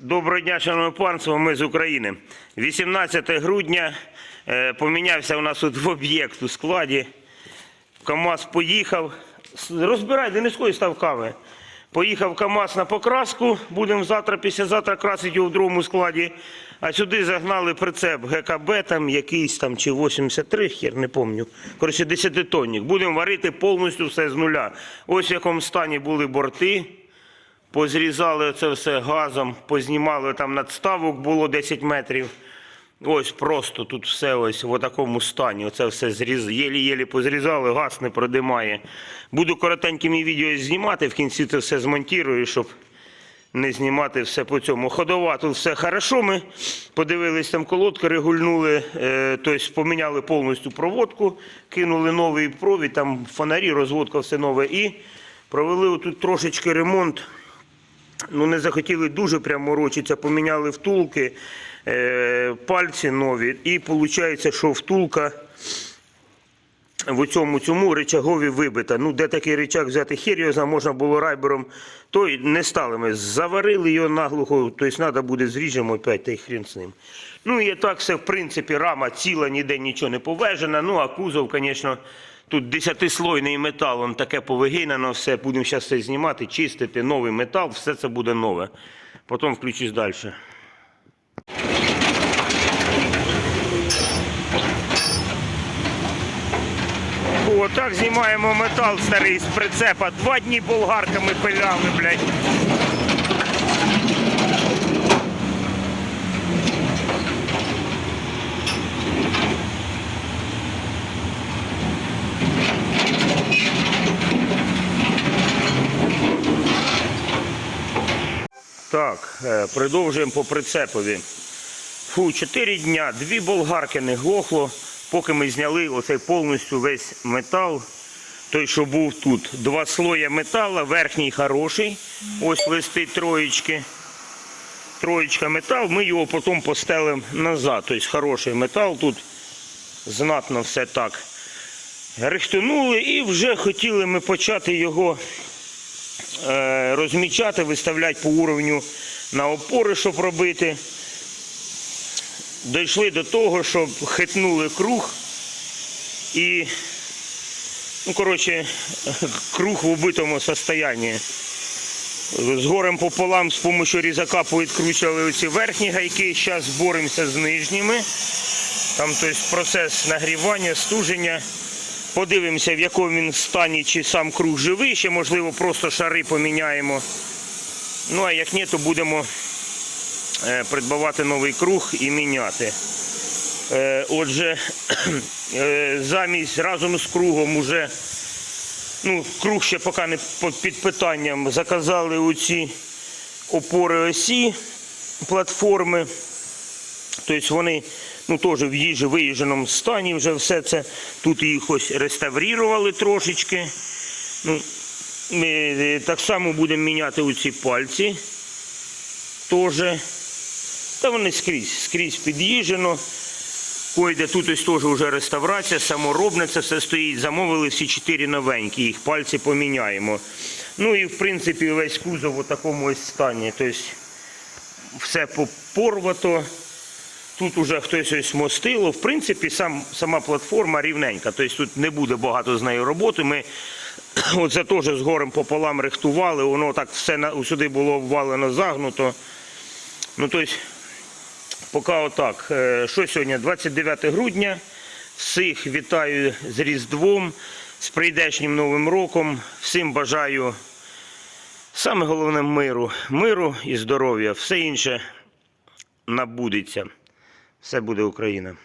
Доброго дня, шановне панство, ми з України. 18 грудня е, помінявся у нас тут в об'єкт у складі. КАМАЗ поїхав. С- Розбирай, Дениско, і став кави. Поїхав КАМАЗ на покраску, будемо завтра, післязавтра красити його в другому складі. А сюди загнали прицеп ГКБ, там якийсь там чи 83, хер, не пам'ятаю. Коротше, 10-тонник. Будемо варити повністю все з нуля. Ось в якому стані були борти. Позрізали це все газом, познімали там надставок було 10 метрів. Ось просто тут все ось в такому стані. Оце все зріз, єлі-єлі позрізали, газ не продимає. Буду коротенькими відео знімати, в кінці це все змонтую, щоб не знімати все по цьому. Ходова тут все хорошо. Ми подивились там колодки, регульнули, е, тобто поміняли повністю проводку, кинули новий провід, там фонарі, розводка, все нове. І провели тут трошечки ремонт. Ну, не захотіли дуже прямо морочитися, поміняли втулки, е, пальці нові. І виходить, що втулка в цьому цьому ричагові вибита. Ну, де такий ричаг взяти хер його знає, можна було райбером, то не стали ми. Заварили його наглухо, тобто треба буде зріжемо опять, та й хрен з ним. Ну і так все, в принципі, рама ціла, ніде нічого не повежена. Ну, а кузов, звісно, тут десятислойний метал, он таке повигинено, все. Будемо зараз все знімати, чистити, новий метал, все це буде нове. Потім включусь далі. Отак знімаємо метал старий з прицепа. Два дні болгарками пиляли, блядь. Так, е, продовжуємо по прицепові. Фу, 4 дня, дві болгарки не глохло, поки ми зняли оцей повністю весь метал, той, що був тут. Два слоя метала, верхній хороший, ось листи троєчки. Троєчка метал, ми його потім постелимо назад. Тобто хороший метал тут, знатно все так. Рихтунули і вже хотіли ми почати його е, розмічати, виставляти по уровню на опори, щоб робити. Дійшли до того, що хитнули круг і, ну, коротше, круг в убитому стані. З горем пополам з допомогою різака повідкручували оці верхні гайки, зараз боремося з нижніми. Там тобто, процес нагрівання, стуження. Подивимося, в якому він стані, чи сам круг живий, ще можливо просто шари поміняємо. Ну а як ні, то будемо придбавати новий круг і міняти. Е, Отже, е, замість разом з кругом уже, ну, круг ще поки не під питанням, заказали оці опори осі платформи. Тобто вони ну, теж в їжі виїждженому стані вже все це. Тут їх ось реставрували трошечки. Ну, ми е, так само будемо міняти оці пальці. Теж. Та вони скрізь, скрізь під'їжджено. Койде тут ось теж вже реставрація, саморобне це все стоїть. Замовили всі чотири новенькі, їх пальці поміняємо. Ну і в принципі весь кузов у такому ось стані. Тобто все попорвато. Тут уже хтось ось мостило. В принципі, сам, сама платформа рівненька. Тобто тут не буде багато з нею роботи. Ми оце теж з горем пополам рихтували, воно так все сюди було обвалено, загнуто. Ну, тобто, поки отак. Е, Що сьогодні? 29 грудня. Всіх вітаю з Різдвом, з прийдешнім Новим роком. Всім бажаю саме головне миру. Миру і здоров'я. Все інше набудеться. Все буде Україна.